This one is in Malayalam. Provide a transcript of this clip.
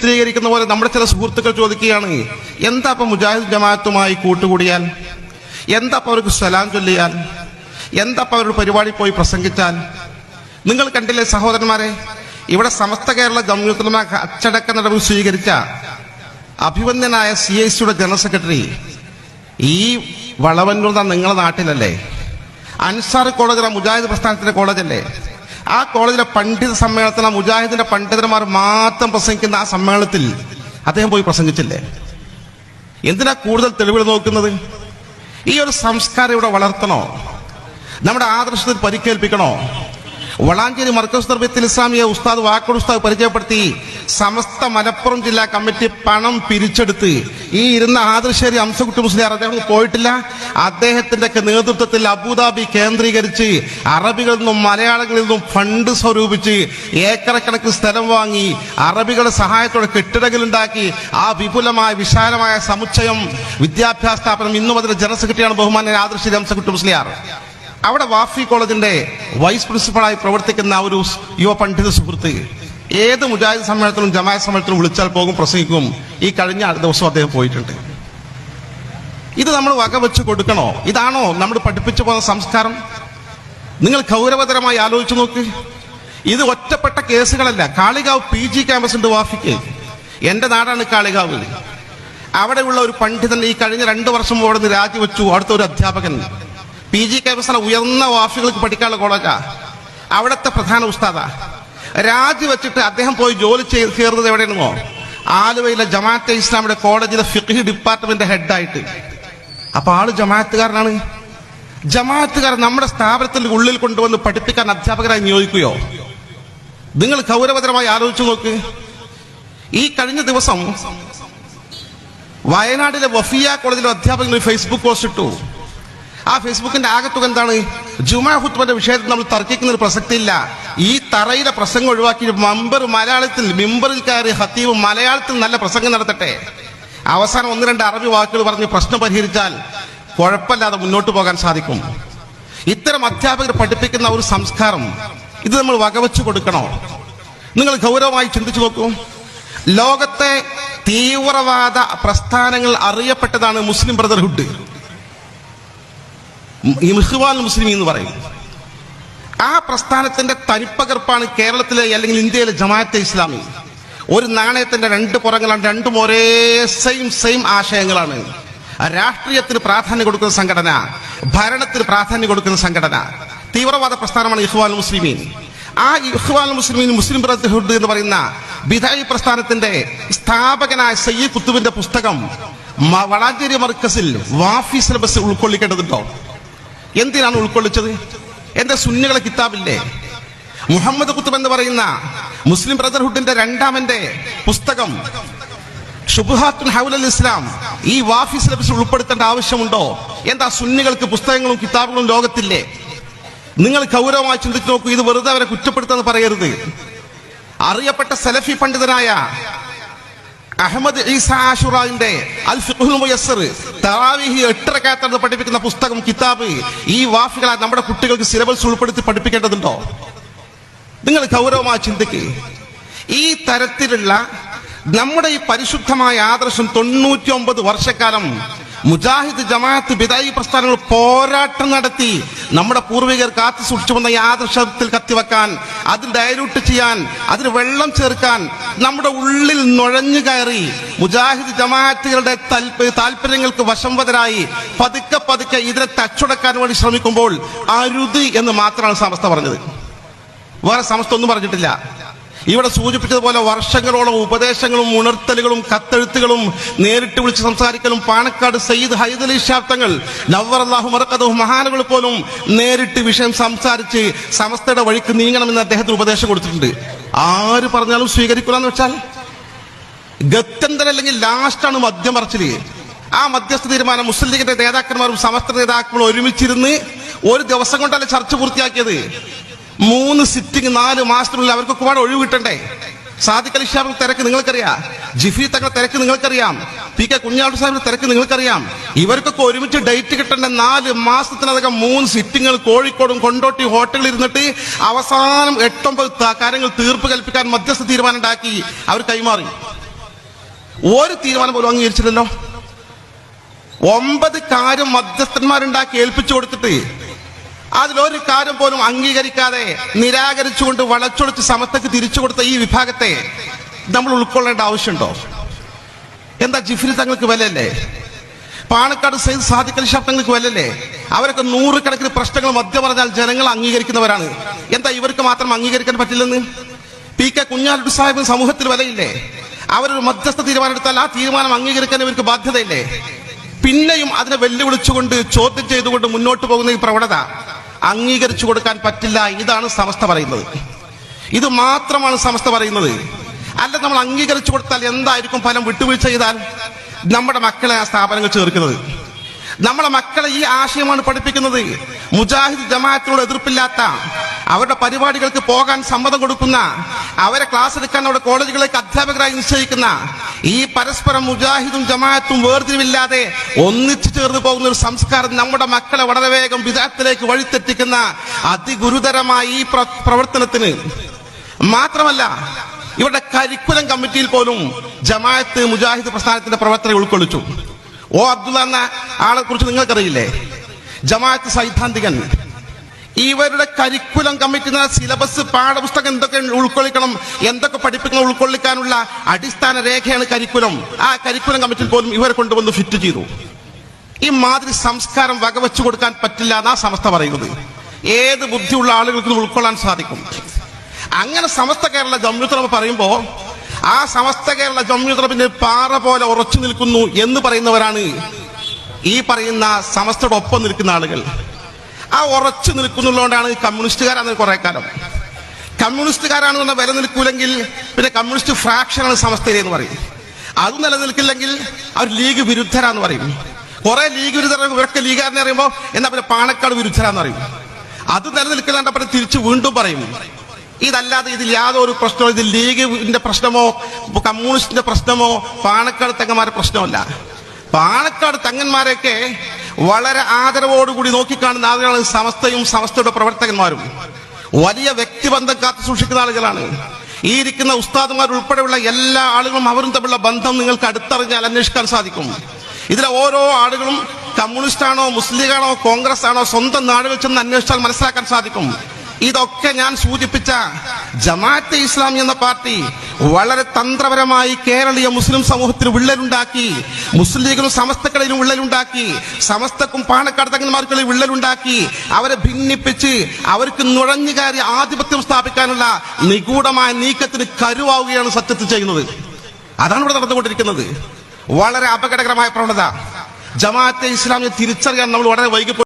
ചിത്രീകരിക്കുന്ന പോലെ നമ്മുടെ ചില സുഹൃത്തുക്കൾ ചോദിക്കുകയാണ് എന്താ അപ്പം മുജാഹിദ് ജമാഅത്തുമായി കൂട്ടുകൂടിയാൽ? എന്താ അപ്പം അവർക്ക് സലാം ചൊല്ലിയാൽ? എന്താ അപ്പം അവരുടെ പരിപാടി പോയി പ്രസംഗിച്ചാൽ? നിങ്ങൾ കണ്ടില്ലേ സഹോദരന്മാരെ ഇവിടെ സമസ്ത കേരള ജമ്യൂത്തുലമ അച്ചടക്ക നടപടി സ്വീകരിച്ച അഭിവന്ദനായ സി ഐ സിയുടെ ജനറൽ സെക്രട്ടറി ഈ വളവന്നൂർ നിങ്ങളുടെ നാട്ടിലല്ലേ? അൻസാർ കോളേജ് മുജാഹിദ് പ്രസ്ഥാനത്തിന്റെ കോളേജല്ലേ? ആ കോളേജിലെ പണ്ഡിത സമ്മേളനത്തിന് ആ മുജാഹിദിന്റെ പണ്ഡിതന്മാർ മാത്രം പ്രസംഗിക്കുന്ന ആ സമ്മേളനത്തിൽ അദ്ദേഹം പോയി പ്രസംഗിച്ചില്ലേ? എന്തിനാ കൂടുതൽ തെളിവുകൾ നോക്കുന്നത്? ഈ ഒരു സംസ്കാരം ഇവിടെ വളർത്തണോ? നമ്മുടെ ആദർശത്തിൽ പരിക്കേൽപ്പിക്കണോ? വളാഞ്ചേരി മർക്കസ് നിർഭയത്തിൽ ഇസ്ലാമിയെ ഉസ്താദ് വാക്കോട് ഉസ്താദ് പരിചയപ്പെടുത്തി സമസ്ത മലപ്പുറം ജില്ലാ കമ്മിറ്റി പണം പിരിച്ചെടുത്ത് ഈ ഇരുന്ന ആദർശേരി അംസകുട്ടി മുസ്ലിയാർ അദ്ദേഹം പോയിട്ടില്ല. അദ്ദേഹത്തിന്റെ നേതൃത്വത്തിൽ അബുദാബി കേന്ദ്രീകരിച്ച് അറബികളിൽ നിന്നും മലയാളികളിൽ നിന്നും ഫണ്ട് സ്വരൂപിച്ച് ഏക്കറക്കണക്കിന് സ്ഥലം വാങ്ങി അറബികളുടെ സഹായത്തോടെ കെട്ടിടങ്ങളുണ്ടാക്കി ആ വിപുലമായ വിശാലമായ സമുച്ചയം വിദ്യാഭ്യാസ സ്ഥാപനം ഇന്നും അതിന്റെ ജനറൽ സെക്രട്ടറിയാണ് ബഹുമാന ആദർശേരി അംസകുട്ടി മുസ്ലിയാർ. അവിടെ വാഫി കോളേജിന്റെ വൈസ് പ്രിൻസിപ്പളായി പ്രവർത്തിക്കുന്ന ഒരു യുവ പണ്ഡിത സുഹൃത്ത് ഏത് മുജാഹിദ് സമ്മേളനത്തിലും ജമാ സമ്മേളനത്തിലും വിളിച്ചാൽ പോകും പ്രസംഗിക്കും. ഈ കഴിഞ്ഞ ദിവസം അദ്ദേഹം പോയിട്ടുണ്ട്. ഇത് നമ്മൾ വക വകവെച്ച് കൊടുക്കണോ? ഇതാണോ നമ്മൾ പഠിപ്പിച്ചു പോകുന്ന സംസ്കാരം? നിങ്ങൾ ഗൗരവതരമായി ആലോചിച്ചു നോക്ക്. ഇത് ഒറ്റപ്പെട്ട കേസുകളല്ല. കാളികാവ് പി ജി ക്യാമ്പസ് ഉണ്ട് വാഫിക്ക്. എന്റെ നാടാണ് കാളികാവ്. അവിടെയുള്ള ഒരു പണ്ഡിതൻ ഈ കഴിഞ്ഞ രണ്ടു വർഷം അവിടെ നിന്ന് രാജിവെച്ചു. അവിടുത്തെ ഒരു അധ്യാപകൻ. പി ജി കൈവസന ഉയർന്ന ഓഫീസുകൾക്ക് പഠിക്കാനുള്ള കോളേജാ. അവിടുത്തെ പ്രധാന ഉസ്താദാ. രാജിവെച്ചിട്ട് അദ്ദേഹം പോയി ജോലി ചെയ്ത് ചേർന്നത് എവിടെയാണോ ആലുവയിലെ ജമാഅത്തെ ഇസ്ലാമിയുടെ കോളേജിലെ ഫിഖ് ഡിപ്പാർട്ട്മെന്റ് ഹെഡായിട്ട്. അപ്പൊ ആൾ ജമാഅത്തുകാരനാണ്. ജമാഅത്തുകാർ നമ്മുടെ സ്ഥാപനത്തിന്റെ ഉള്ളിൽ കൊണ്ടുവന്ന് പഠിപ്പിക്കാൻ അധ്യാപകരായി നിയോഗിക്കുകയോ നിങ്ങൾ ഗൗരവതരമായി ആലോചിച്ചു നോക്ക്. ഈ കഴിഞ്ഞ ദിവസം വയനാട്ടിലെ വഫിയ കോളേജിലെ അധ്യാപകൻ ഫേസ്ബുക്ക് പോസ്റ്റ് ഇട്ടു. ആ ഫേസ്ബുക്കിന്റെ ആകത്തുക എന്താണ്? ജുമാ ഹുത്ബന്റെ വിഷയത്തിൽ നമ്മൾ തർക്കിക്കുന്ന ഒരു പ്രസക്തിയില്ല. ഈ തറയിലെ പ്രസംഗം ഒഴിവാക്കി മമ്പർ മലയാളത്തിൽ മിമ്പറിൽ കയറി ഹത്തീവ് മലയാളത്തിൽ നല്ല പ്രസംഗം നടത്തട്ടെ. അവസാനം ഒന്ന് രണ്ട് അറബി വാക്കുകൾ പറഞ്ഞ് പ്രശ്നം പരിഹരിച്ചാൽ കുഴപ്പമില്ലാതെ മുന്നോട്ട് പോകാൻ സാധിക്കും. ഇത്തരം അധ്യാപകർ പഠിപ്പിക്കുന്ന ഒരു സംസ്കാരം ഇത് നമ്മൾ വകവെച്ചു കൊടുക്കണോ? നിങ്ങൾ ഗൗരവമായി ചിന്തിച്ചു നോക്കൂ. ലോകത്തെ തീവ്രവാദ പ്രസ്ഥാനങ്ങൾ അറിയപ്പെട്ടതാണ് മുസ്ലിം ബ്രദർഹുഡ്. ഈ മിഹ്വാൻ മുസ്ലിം എന്ന് പറയും. ആ പ്രസ്ഥാനത്തിന്റെ തനിപ്പകർപ്പാണ് കേരളത്തിലെ അല്ലെങ്കിൽ ഇന്ത്യയിലെ ജമാഅത്തെ ഇസ്ലാമി. ഒരു നാണയത്തിന്റെ രണ്ട് പുറങ്ങളാണ് രണ്ടും ഒരേ സെയിം സെയിം ആശയങ്ങളാണ്. രാഷ്ട്രീയത്തിന് പ്രാധാന്യം കൊടുക്കുന്ന സംഘടന ഭരണത്തിന് പ്രാധാന്യം കൊടുക്കുന്ന സംഘടന. തീവ്രവാദ പ്രസ്ഥാനമാണ് ഇഹ്വാൻ മുസ്ലിമീൻ. ആ ഇഹ്വാൻ മുസ്ലിമീൻ മുസ്ലിം ബ്രദർഹുഡ് എന്ന് പറയുന്ന ബിദായി പ്രസ്ഥാനത്തിന്റെ സ്ഥാപകനായ സയ്യിദ് കുത്തുബിന്റെ പുസ്തകം വളാഞ്ചേരി മർക്കസിൽ വാഫി സിലബസ് ഉൾക്കൊള്ളിക്കേണ്ടതുണ്ടോ? എന്തിനാണ് ഉൾക്കൊള്ളിച്ചത്? എന്റെ സുന്നികളെ കിതാബില്ലേ? മുഹമ്മദ് കുത്തുബ് എന്ന് പറയുന്ന മുസ്ലിം ബ്രദർഹുഡിന്റെ രണ്ടാമന്റെ പുസ്തകം. ഷുബുഹാത്തുൽ ഹൗലൽ ഇസ്ലാം. ഈ വാഫി സിലബസ് ഉൾപ്പെടുത്തേണ്ട ആവശ്യമുണ്ടോ? എന്താ സുന്നികൾക്ക് പുസ്തകങ്ങളും കിതാബുകളും ലോകത്തില്ലേ? നിങ്ങൾ കൗരവമായി ചിന്തിച്ചു നോക്കൂ ഇത് വെറുതെ അവരെ കുറ്റപ്പെടുത്തുന്നത് പറയരുത്. അറിയപ്പെട്ട സലഫി പണ്ഡിതനായ അഹമ്മദ് ഈസ ആഷുറാന്റെ അൽ ഫിഖുൽ മുയസ്സർ തറാവീഹ് എട്ടരക്കാത്തത് പഠിപ്പിക്കുന്ന പുസ്തകം കിതാബ്. ഈ വാഫികളെ നമ്മുടെ കുട്ടികൾക്ക് സിലബസ് ഉൾപ്പെടുത്തി പഠിപ്പിക്കേണ്ടതുണ്ടോ? നിങ്ങൾ ഗൗരവമായി ചിന്തിക്ക്. ഈ തരത്തിലുള്ള നമ്മുടെ ഈ പരിശുദ്ധമായ ആദർശം തൊണ്ണൂറ്റി ഒമ്പത് വർഷക്കാലം മുജാഹിദ് ജമാഅത്ത് ബിദായി പ്രസ്ഥാനങ്ങൾ പോരാട്ടം നടത്തി നമ്മുടെ പൂർവികർ കാത്തു സൂക്ഷിച്ചു വന്ന ഈ ആദർശത്തിൽ കത്തിവെക്കാൻ അത് ഡയലൂട്ട് ചെയ്യാൻ അതിന് വെള്ളം ചേർക്കാൻ നമ്മുടെ ഉള്ളിൽ നുഴഞ്ഞു കയറി മുജാഹിദ് ജമാഅത്തുകളുടെ താല്പ- താല്പര്യങ്ങൾക്ക് വശംവതരായി പതുക്കെ പതുക്കെ ഇതിനെ തച്ചുടക്കാൻ വേണ്ടി ശ്രമിക്കുമ്പോൾ അരുത് എന്ന് മാത്രമാണ് സമസ്ത പറഞ്ഞത്. വേറെ സമസ്ത ഒന്നും പറഞ്ഞിട്ടില്ല. ഇവിടെ സൂചിപ്പിച്ചതുപോലെ വർഷങ്ങളോളം ഉപദേശങ്ങളും ഉണർത്തലുകളും കത്തെഴുത്തുകളും നേരിട്ട് വിളിച്ച് സംസാരിക്കലും പാണക്കാട് സയ്യിദ് ഹൈദലി ശാബ്ദങ്ങൾ നവർ അള്ളാഹു മറക്കതും മഹാനുകൾ പോലും നേരിട്ട് വിഷയം സംസാരിച്ച് സമസ്തയുടെ വഴിക്ക് നീങ്ങണമെന്ന് അദ്ദേഹത്തിന് ഉപദേശം കൊടുത്തിട്ടുണ്ട്. ആര് പറഞ്ഞാലും സ്വീകരിക്കൂലെന്ന് വെച്ചാൽ ഗത്യന്തരം അല്ലെങ്കിൽ ലാസ്റ്റാണ് മദ്യം പറച്ചിൽ. ആ മധ്യസ്ഥ തീരുമാനം മുസ്ലിം ലീഗിന്റെ നേതാക്കന്മാരും സമസ്ത നേതാക്കളും ഒരുമിച്ചിരുന്ന് ഒരു ദിവസം കൊണ്ടല്ല ചർച്ച പൂർത്തിയാക്കിയത്? മൂന്ന് സിറ്റിംഗ് നാല് മാസത്തിനുള്ളിൽ അവർക്ക് ഒരുപാട് ഒഴിവ് കിട്ടണ്ടേ? സാദിഖ് അലി ഷാബിന്റെ തിരക്ക് നിങ്ങൾക്കറിയാം. ജിഫി തങ്ങളുടെ തിരക്ക് നിങ്ങൾക്കറിയാം. പി കെ കുഞ്ഞാട്ടു സാഹിബിന്റെ തിരക്ക് നിങ്ങൾക്കറിയാം. ഇവർക്കൊക്കെ ഒരുമിച്ച് ഡേറ്റ് കിട്ടേണ്ട നാല് മാസത്തിനകം മൂന്ന് സിറ്റിങ്ങൾ കോഴിക്കോടും കൊണ്ടോട്ടി ഹോട്ടലിൽ ഇരുന്നിട്ട് അവസാനം എട്ടൊമ്പത് കാര്യങ്ങൾ തീർപ്പ് കൽപ്പിക്കാൻ മധ്യസ്ഥ തീരുമാനം ഉണ്ടാക്കി. അവർ കൈമാറി. ഒരു തീരുമാനം പോലും അംഗീകരിച്ചില്ലല്ലോ. ഒമ്പത് കാര്യം മധ്യസ്ഥന്മാരുണ്ടാക്കി ഏൽപ്പിച്ചു കൊടുത്തിട്ട് അതിലൊരു കാര്യം പോലും അംഗീകരിക്കാതെ നിരാകരിച്ചുകൊണ്ട് വളച്ചൊടിച്ച് സമസ്തക്ക് തിരിച്ചു കൊടുത്ത ഈ വിഭാഗത്തെ നമ്മൾ ഉൾക്കൊള്ളേണ്ട ആവശ്യമുണ്ടോ? എന്താ ജിഫിരി തങ്ങൾക്ക് വിലയല്ലേ? പാണക്കാട് സൈദ് അലി ഷാഫ് തങ്ങൾക്ക് വിലയല്ലേ? അവരൊക്കെ നൂറുകണക്കിന് പ്രശ്നങ്ങൾ മധ്യ പറഞ്ഞാൽ ജനങ്ങൾ അംഗീകരിക്കുന്നവരാണ്. എന്താ ഇവർക്ക് മാത്രം അംഗീകരിക്കാൻ പറ്റില്ലെന്ന്? പി കെ കുഞ്ഞാലുട്ടി സാഹിബ് സമൂഹത്തിൽ വിലയില്ലേ? അവരൊരു മധ്യസ്ഥ തീരുമാനം എടുത്താൽ ആ തീരുമാനം അംഗീകരിക്കാൻ ഇവർക്ക് ബാധ്യതയില്ലേ? പിന്നെയും അതിനെ വെല്ലുവിളിച്ചുകൊണ്ട് ചോദ്യം ചെയ്തുകൊണ്ട് മുന്നോട്ട് പോകുന്ന ഈ പ്രവണത. അംഗീകരിച്ചു കൊടുക്കാൻ പറ്റില്ല. ഇതാണ് സമസ്ത പറയുന്നത്. ഇത് മാത്രമാണ് സമസ്ത പറയുന്നത്. അല്ല നമ്മൾ അംഗീകരിച്ചു കൊടുത്താൽ എന്തായിരിക്കും ഫലം വിട്ടുവീഴ്ച ചെയ്താൽ? നമ്മുടെ മക്കളെ ആ സ്ഥാപനങ്ങൾ ചേർക്കുന്നത്. നമ്മളെ മക്കളെ ഈ ആശയമാണ് പഠിപ്പിക്കുന്നത്. മുജാഹിദ് ജമാഅത്തിനോട് എതിർപ്പില്ലാത്ത അവരുടെ പരിപാടികൾക്ക് പോകാൻ സമ്മതം കൊടുക്കുന്ന അവരെ ക്ലാസ് എടുക്കാൻ അവരുടെ കോളേജുകളിലേക്ക് അധ്യാപകരായി നിശ്ചയിക്കുന്ന ഈ പരസ്പരം മുജാഹിദും ജമാഅത്തും വേർതിരിവില്ലാതെ ഒന്നിച്ചു ചേർന്ന് പോകുന്ന ഒരു സംസ്കാരം നമ്മുടെ മക്കളെ വളരെ വേഗം വിദഗ്ധത്തിലേക്ക് വഴിത്തെറ്റിക്കുന്ന അതിഗുരുതരമായ ഈ പ്ര- പ്രവർത്തനത്തിന് മാത്രമല്ല ഇവിടെ കരിക്കുലം കമ്മിറ്റിയിൽ പോലും ജമാഅത്ത് മുജാഹിദ് പ്രസ്ഥാനത്തിന്റെ പ്രവർത്തനം ഉൾക്കൊള്ളിച്ചു. ഓ അബ്ദുള്ള എന്ന ആളെ കുറിച്ച് നിങ്ങൾക്കറിയില്ലേ? ജമാഅത്ത് സൈദ്ധാന്തികൻ. ഇവരുടെ കരിക്കുലം കമ്മിറ്റി സിലബസ് പാഠപുസ്തകം എന്തൊക്കെ ഉൾക്കൊള്ളിക്കണം എന്തൊക്കെ പഠിപ്പിക്കണം ഉൾക്കൊള്ളിക്കാനുള്ള അടിസ്ഥാന രേഖയാണ് കരിക്കുലം ആ കരിക്കുലം കമ്മിറ്റിയിൽ പോലും ഇവരെ കൊണ്ടുവന്ന് ഫിറ്റ് ചെയ്തു. ഈ മാതിരി സംസ്കാരം വകവെച്ചു കൊടുക്കാൻ പറ്റില്ല എന്നാ സമസ്ത പറയുന്നത്. ഏത് ബുദ്ധിയുള്ള ആളുകൾക്കും ഉൾക്കൊള്ളാൻ സാധിക്കും? അങ്ങനെ സമസ്ത കേരള ജമ്യുത്തറ പറയുമ്പോ ആ സമസ്ത കേരള ജമ്യുത്തറ പിന്നെ പാറ പോലെ ഉറച്ചു നിൽക്കുന്നു എന്ന് പറയുന്നവരാണ് ഈ പറയുന്ന സമസ്തയുടെ ഒപ്പം നിൽക്കുന്ന ആളുകൾ. ആ ഉറച്ചു നിൽക്കുന്നുള്ളതുകൊണ്ടാണ് കമ്മ്യൂണിസ്റ്റുകാരാണ് കുറെ കാലം. കമ്മ്യൂണിസ്റ്റുകാരാണെന്ന് വില നിൽക്കൂലെങ്കിൽ പിന്നെ കമ്മ്യൂണിസ്റ്റ് ഫ്രാക്ഷനാണ് സമസ്തയിൽ എന്ന് പറയും. അത് നിലനിൽക്കില്ലെങ്കിൽ അവർ ലീഗ് വിരുദ്ധരാന്ന് പറയും. കുറെ ലീഗ് വിരുദ്ധർ ഇവരൊക്കെ ലീഗാരനെ അറിയുമ്പോൾ എന്നാ പിന്നെ പാണക്കാട് വിരുദ്ധരാന്ന് പറയും. അത് നിലനിൽക്കില്ലാണ്ട് പിന്നെ തിരിച്ച് വീണ്ടും പറയും. ഇതല്ലാതെ ഇതിൽ യാതൊരു പ്രശ്നമോ ഇത് ലീഗിന്റെ പ്രശ്നമോ കമ്മ്യൂണിസ്റ്റിന്റെ പ്രശ്നമോ പാണക്കാട് തങ്ങന്മാരുടെ പ്രശ്നമല്ല. പാണക്കാട് തങ്ങന്മാരെയൊക്കെ വളരെ ആദരവോടുകൂടി നോക്കിക്കാണുന്ന ആളുകളാണ് സമസ്തയും സമസ്തയുടെ പ്രവർത്തകന്മാരും. വലിയ വ്യക്തിബന്ധം കാത്തു സൂക്ഷിക്കുന്ന ആളുകളാണ്. ഈ ഇരിക്കുന്ന ഉസ്താദുമാർ ഉൾപ്പെടെയുള്ള എല്ലാ ആളുകളും അവരും തമ്മിലുള്ള ബന്ധം നിങ്ങൾക്ക് അടുത്തറിഞ്ഞാൽ അന്വേഷിക്കാൻ സാധിക്കും. ഇതിലെ ഓരോ ആളുകളും കമ്മ്യൂണിസ്റ്റ് ആണോ മുസ്ലിം ആണോ കോൺഗ്രസ് ആണോ സ്വന്തം നാടുകൾ ചെന്ന് അന്വേഷിച്ചാൽ മനസ്സിലാക്കാൻ സാധിക്കും. ഇതൊക്കെ ഞാൻ സൂചിപ്പിച്ച ജമാഅത്തെ ഇസ്ലാമി എന്ന പാർട്ടി വളരെ തന്ത്രപരമായി കേരളീയ മുസ്ലിം സമൂഹത്തിന് വിള്ളലുണ്ടാക്കി മുസ്ലിം ലീഗിനും സമസ്തക്കളിലും വിള്ളലുണ്ടാക്കി സമസ്തക്കും പാണക്കാട് വിള്ളലുണ്ടാക്കി അവരെ ഭിന്നിപ്പിച്ച് അവർക്ക് നുഴഞ്ഞു കയറി ആധിപത്യം സ്ഥാപിക്കാനുള്ള നിഗൂഢമായ നീക്കത്തിന് കരുവാവുകയാണ് സത്യത്തിൽ ചെയ്യുന്നത്. അതാണ് ഇവിടെ നടന്നുകൊണ്ടിരിക്കുന്നത്. വളരെ അപകടകരമായ പ്രവണത. ജമാഅത്തെ ഇസ്ലാമിനെ തിരിച്ചറിയാൻ നമ്മൾ വളരെ വൈകി